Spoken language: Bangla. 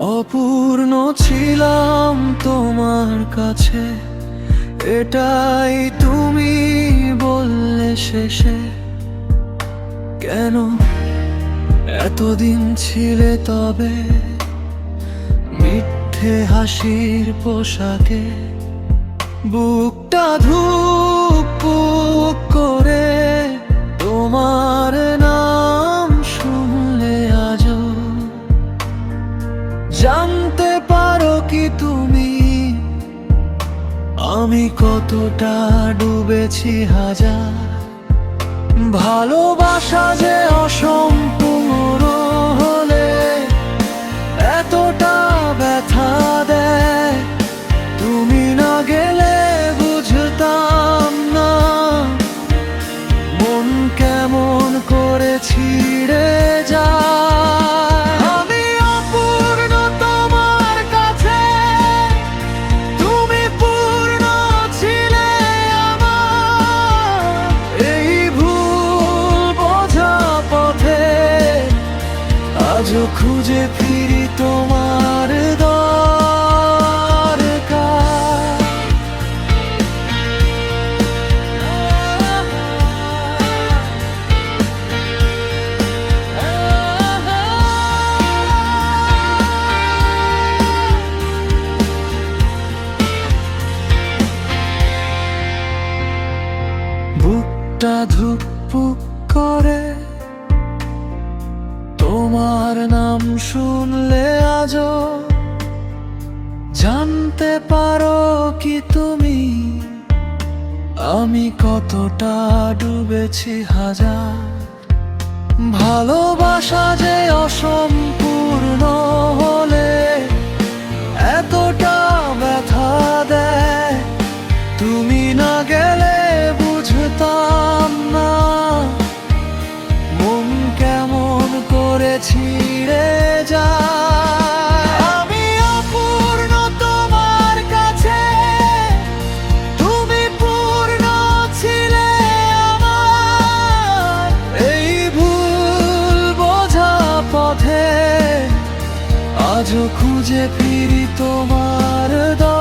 অপূর্ণ ছিলাম তোমার কাছে। এটাই তুমি বললে শেষে। কেন এতদিন ছিলে তবে? মিথ্যে হাসির পোশাকে বুকটা ধুক আমি কতটা ডুবেছি হাজার। ভালোবাসা যে অসম্পূর্ণ হলে এতটা ব্যথা দেয়। তুমি না গেলে বুঝতাম না। মন কেমন করে ছিঁড়ে যায়। আজও খুঁজে ফিরি তোমার বুকটা ধুকপুক করে তোমার নাম শুনলে আজও জানতে পারো কি তুমি। আমি কতটা ডুবেছি হাজার। ভালোবাসা যে অসম্পূর্ণ হলে এতটা ব্যথা দেয়। তুমি না গেলে বুঝতাম না। মন কেমন করে আজও খুঁজে ফিরি তোমার দা